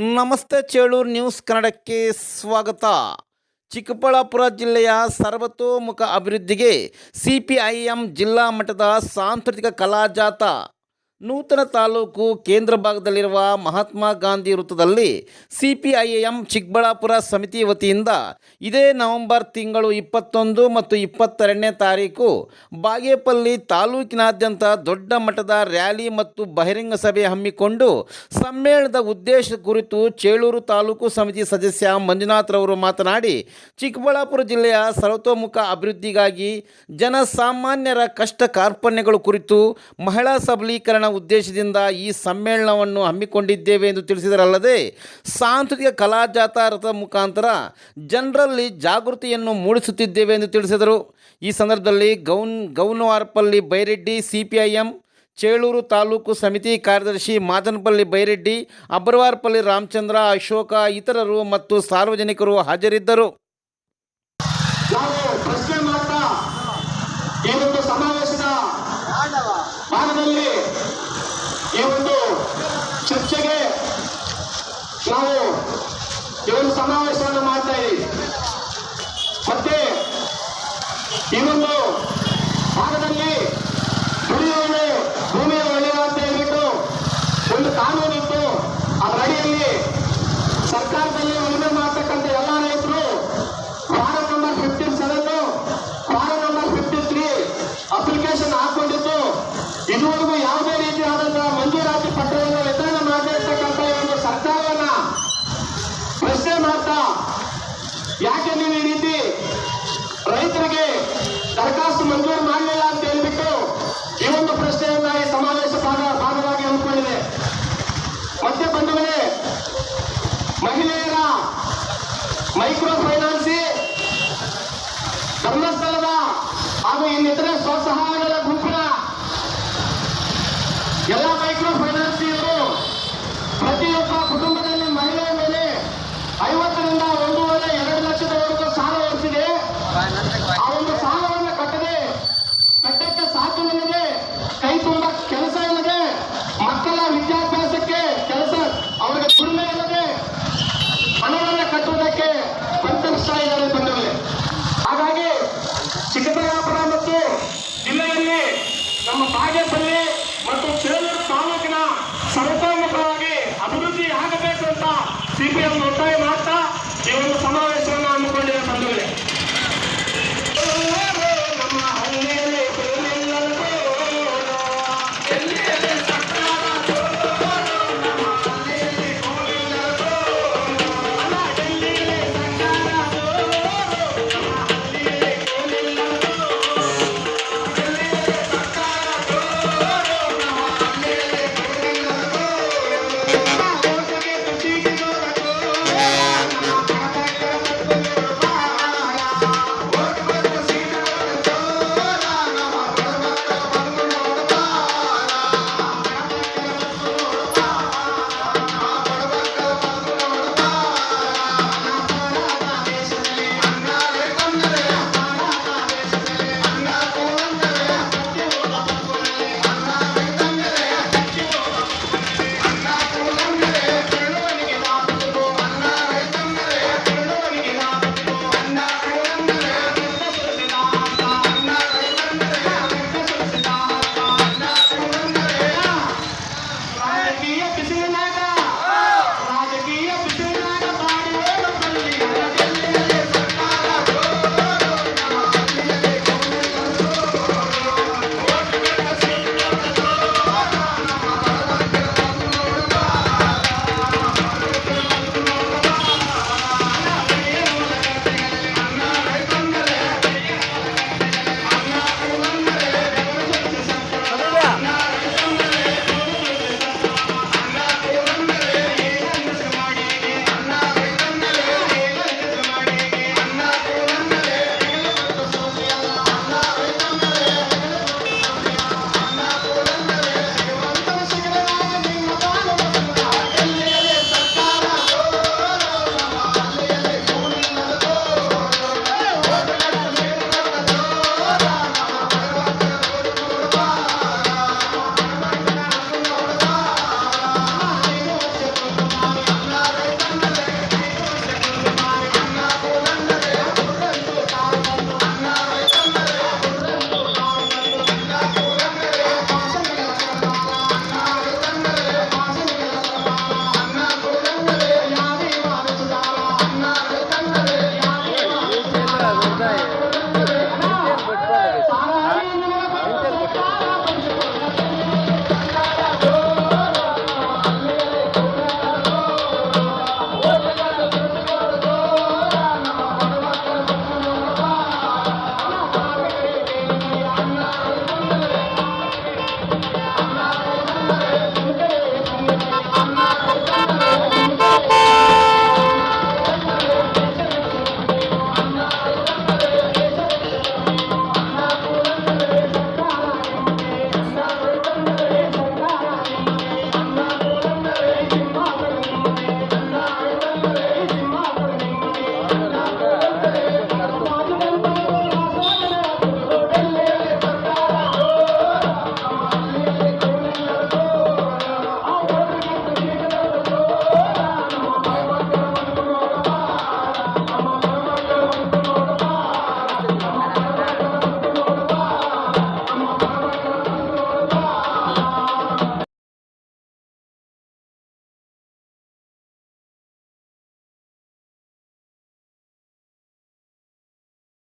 ನಮಸ್ತೆ ಚೇಳೂರು ನ್ಯೂಸ್ ಕನ್ನಡಕ್ಕೆ ಸ್ವಾಗತ. ಚಿಕ್ಕಬಳ್ಳಾಪುರ ಜಿಲ್ಲೆಯ ಸರ್ವತೋಮುಖ ಅಭಿವೃದ್ಧಿಗೆ ಸಿ ಪಿ ಐ ಎಂ ಜಿಲ್ಲಾ ಮಟ್ಟದ ಸಾಂಸ್ಕೃತಿಕ ಕಲಾ ಜಾಥಾ ನೂತನ ತಾಲೂಕು ಕೇಂದ್ರ ಭಾಗದಲ್ಲಿರುವ ಮಹಾತ್ಮ ಗಾಂಧಿ ವೃತ್ತದಲ್ಲಿ ಸಿ ಚಿಕ್ಕಬಳ್ಳಾಪುರ ಸಮಿತಿ ವತಿಯಿಂದ ಇದೇ ನವೆಂಬರ್ ತಿಂಗಳು ಇಪ್ಪತ್ತೊಂದು ಮತ್ತು ಇಪ್ಪತ್ತೆರಡನೇ ತಾರೀಕು ಬಾಗೇಪಲ್ಲಿ ತಾಲೂಕಿನಾದ್ಯಂತ ದೊಡ್ಡ ಮಟ್ಟದ ರ್ಯಾಲಿ ಮತ್ತು ಬಹಿರಂಗ ಸಭೆ ಹಮ್ಮಿಕೊಂಡು ಸಮ್ಮೇಳನದ ಉದ್ದೇಶ ಕುರಿತು ಚೇಳೂರು ತಾಲೂಕು ಸಮಿತಿ ಸದಸ್ಯ ಮಂಜುನಾಥ್ರವರು ಮಾತನಾಡಿ, ಚಿಕ್ಕಬಳ್ಳಾಪುರ ಜಿಲ್ಲೆಯ ಸರ್ವತೋಮುಖ ಅಭಿವೃದ್ಧಿಗಾಗಿ ಜನಸಾಮಾನ್ಯರ ಕಷ್ಟ ಕಾರ್ಪಣ್ಯಗಳು ಕುರಿತು ಮಹಿಳಾ ಸಬಲೀಕರಣ ಉದ್ದೇಶದಿಂದ ಈ ಸಮ್ಮೇಳನವನ್ನು ಹಮ್ಮಿಕೊಂಡಿದ್ದೇವೆ ಎಂದು ತಿಳಿಸಿದರಲ್ಲದೆ, ಸಾಂಸ್ಕೃತಿಕ ಕಲಾ ಜಾಥಾ ರಥ ಮುಖಾಂತರ ಜನರಲ್ಲಿ ಜಾಗೃತಿಯನ್ನು ಮೂಡಿಸುತ್ತಿದ್ದೇವೆ ಎಂದು ತಿಳಿಸಿದರು. ಈ ಸಂದರ್ಭದಲ್ಲಿ ಗೌನ್, ಗೌನವಾರಪಲ್ಲಿ ಬೈರೆಡ್ಡಿ ಸಿ ಚೇಳೂರು ತಾಲೂಕು ಸಮಿತಿ ಕಾರ್ಯದರ್ಶಿ ಮಾದನಪಲ್ಲಿ ಬೈರೆಡ್ಡಿ, ಅಬ್ರವಾರಪಲ್ಲಿ ರಾಮಚಂದ್ರ, ಅಶೋಕ ಇತರರು ಮತ್ತು ಸಾರ್ವಜನಿಕರು ಹಾಜರಿದ್ದರು. ಸಮಾವೇಶದ? ಭಾಗದಲ್ಲಿ ಈ ಒಂದು ಚರ್ಚೆಗೆ ನಾವು ಈ ಒಂದು ಸಮಾವೇಶವನ್ನು ಮೈಕ್ರೋ ಫೈನಾನ್ಸಿ ಧರ್ಮಸ್ಥಳದ ಹಾಗೂ ಇನ್ನಿತರೆ ಸ್ವಸಹಾಯಗಳ ব্যবসায়ী যারা 对